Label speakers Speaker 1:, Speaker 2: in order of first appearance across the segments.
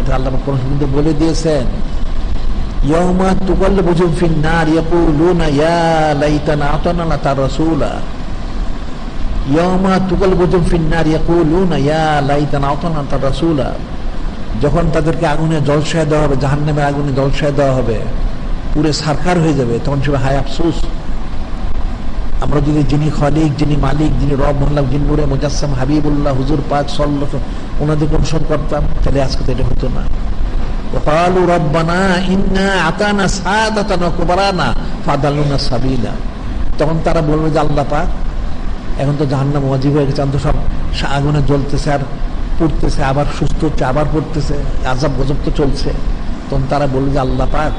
Speaker 1: এটা আল্লাহ কোন কিন্তু বলে দিয়েছেন, ইয়াউমা তুকাল্লিবুহুম ফিন নার ইয়াকুলুনা, ইয়া লাইতানা আতানা লা তার রাসূলা, ইয়াউমা তুকাল্লিবুহুম ফিন নার ইয়াকুলুনা, ইয়া লাইতানা আতানা তার রাসূলা যখন তাদেরকে আগুনে জলসায় দেওয়া হবে, জাহান্নামের আগুনে জলসায় দেওয়া হবে পুরে সারকার হয়ে যাবে, তখন সে হায় আফসোস। আমরা যদি যিনি খালিক যিনি মালিক যিনি রব মোল্লা জিন্নুরে মুজাসম হাবিবুল্লাহ হুজুর পাক সল্ল ওনাদেরকে অনুসরণ করতাম তাহলে আজকে তো এটা হতো না وقالوا ربنا إنا أعطانا سادتنا وكبرانا فضلونا سبيلا তখন তারা বলবে যে আল্লাহ পাক এখন তো জাহান্নাম ওয়াজিব হয়ে গেছে এখন তো সব সা- আগুনে জ্বলতেছে আর পড়তেছে আবার সুস্থ হচ্ছে আবার পড়তেছে আজাব গজব তো চলছে তখন তারা বলবে যে আল্লাহ পাক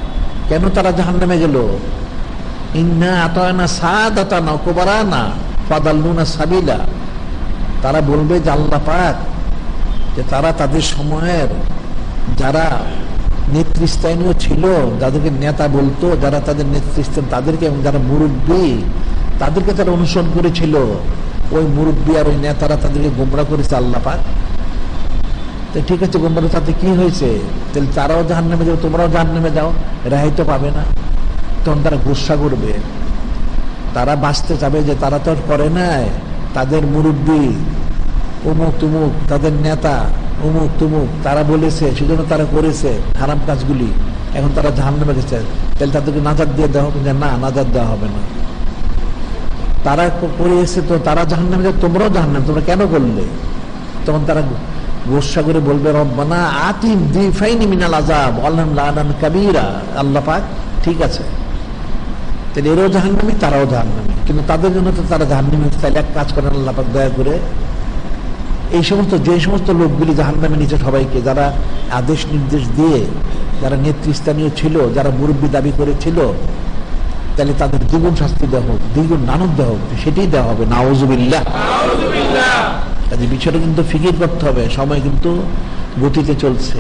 Speaker 1: কেন তারা জাহান্নামে গেল সাবিলা। তারা বলবে যে আল্লাহ পাক, যে তারা তাদের সময়ের যারা নেতৃস্থানীয় ছিল, যাদেরকে নেতা বলতো, যারা তাদের নেতৃস্থান, তাদেরকে এবং যারা মুরব্বী, তাদেরকে তারা অনুসরণ করেছিল। ওই মুরব্বী আর ওই নেতারা তাদেরকে গোমরা করেছে আল্লাহ পাক। তো ঠিক আছে গোমরা তাতে কি হয়েছে? তাহলে তারাও জাহান নেমে যাও, তোমরাও জাহান নেমে যাও রেহাই তো পাবে না। তখন তারা গুসা করবে, তারা বাঁচতে চাবে যে তারা তো করে নাই। তাদের মুরব্বী, অমুক তুমুক, তাদের নেতা, অমুক তুমুক, তারা বলেছে, সেজন্য তারা করেছে খারাপ কাজগুলি। এখন তারা জাহান নেমে গেছে। তাহলে তাদেরকে নাজাদ দিয়ে দেওয়া হবে যে না নাজাদ দেওয়া হবে না। তারা করে তো তারা জাহান নামে যায়, তোমরাও জাহান নামে তোমরা কেন করলে? তখন তারা গোসা করে বলবে, রব্বানা আতিম দি ফাইনি মিনাল আজাব আল্লাহ কাবিরা। আল্লাহ পাক, ঠিক আছে। তাহলে এরাও জাহান্নামি তারাও জাহান্নামি। কিন্তু তাদের জন্য তো তারা জাহান্নামি হচ্ছে। তাহলে এক কাজ করেন আল্লাহ পাক দয়া করে এই সমস্ত যে সমস্ত লোকগুলি জাহান্নামে নিচে সবাইকে যারা আদেশ নির্দেশ দিয়ে যারা নেতৃস্থানীয় ছিল যারা মুরব্বী দাবি করেছিল তাহলে তাদের দ্বিগুণ শাস্তি দেওয়া হোক দ্বিগুণ নানক দেওয়া হোক সেটাই দেওয়া হবে। নাওজুবিল্লাহ কাজে বিষয়টা কিন্তু ফিকির করতে হবে সময় কিন্তু গতিতে চলছে।